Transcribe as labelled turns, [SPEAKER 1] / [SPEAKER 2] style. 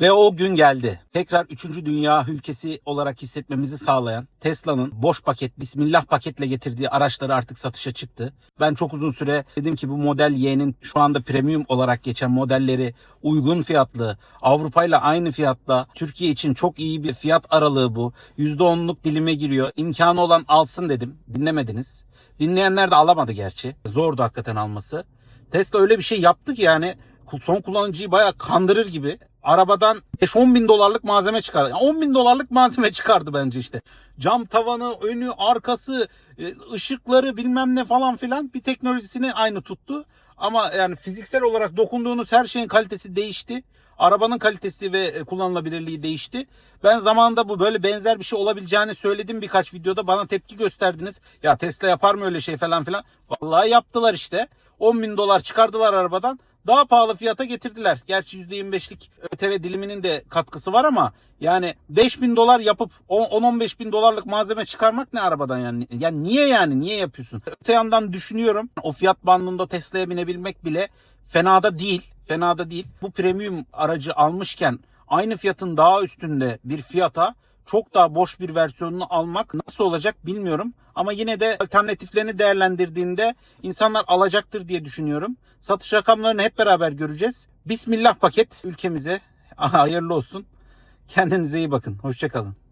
[SPEAKER 1] Ve o gün geldi. Tekrar 3. dünya ülkesi olarak hissetmemizi sağlayan Tesla'nın boş paket, bismillah paketle getirdiği araçları artık satışa çıktı. Ben çok uzun süre dedim ki bu Model Y'nin şu anda premium olarak geçen modelleri uygun fiyatlı, Avrupa ile aynı fiyatla Türkiye için çok iyi bir fiyat aralığı bu. %10'luk dilime giriyor. İmkanı olan alsın dedim. Dinlemediniz. Dinleyenler de alamadı gerçi. Zordu hakikaten alması. Tesla öyle bir şey yaptı ki yani son kullanıcıyı bayağı kandırır gibi arabadan 5-10 bin dolarlık malzeme çıkardı. Yani 10 bin dolarlık malzeme çıkardı bence işte. Cam tavanı, önü, arkası, e, ışıkları bilmem ne falan filan bir teknolojisini aynı tuttu. Ama yani fiziksel olarak dokunduğunuz her şeyin kalitesi değişti. Arabanın kalitesi ve e, kullanılabilirliği değişti. Ben zamanında bu böyle benzer bir şey olabileceğini söyledim birkaç videoda. Bana tepki gösterdiniz. Ya Tesla yapar mı öyle şey falan filan. Vallahi yaptılar işte. 10 bin dolar çıkardılar arabadan. Daha pahalı fiyata getirdiler. Gerçi %25'lik ÖTV diliminin de katkısı var ama yani 5 bin dolar yapıp 10-15 bin dolarlık malzeme çıkarmak ne arabadan yani? Yani niye yani? Niye yapıyorsun? Öte yandan düşünüyorum o fiyat bandında Tesla'ya binebilmek bile fena da değil. Fena da değil. Bu premium aracı almışken aynı fiyatın daha üstünde bir fiyata çok daha boş bir versiyonunu almak nasıl olacak bilmiyorum. Ama yine de alternatiflerini değerlendirdiğinde insanlar alacaktır diye düşünüyorum. Satış rakamlarını hep beraber göreceğiz. Bismillah paket ülkemize hayırlı olsun. Kendinize iyi bakın. Hoşçakalın.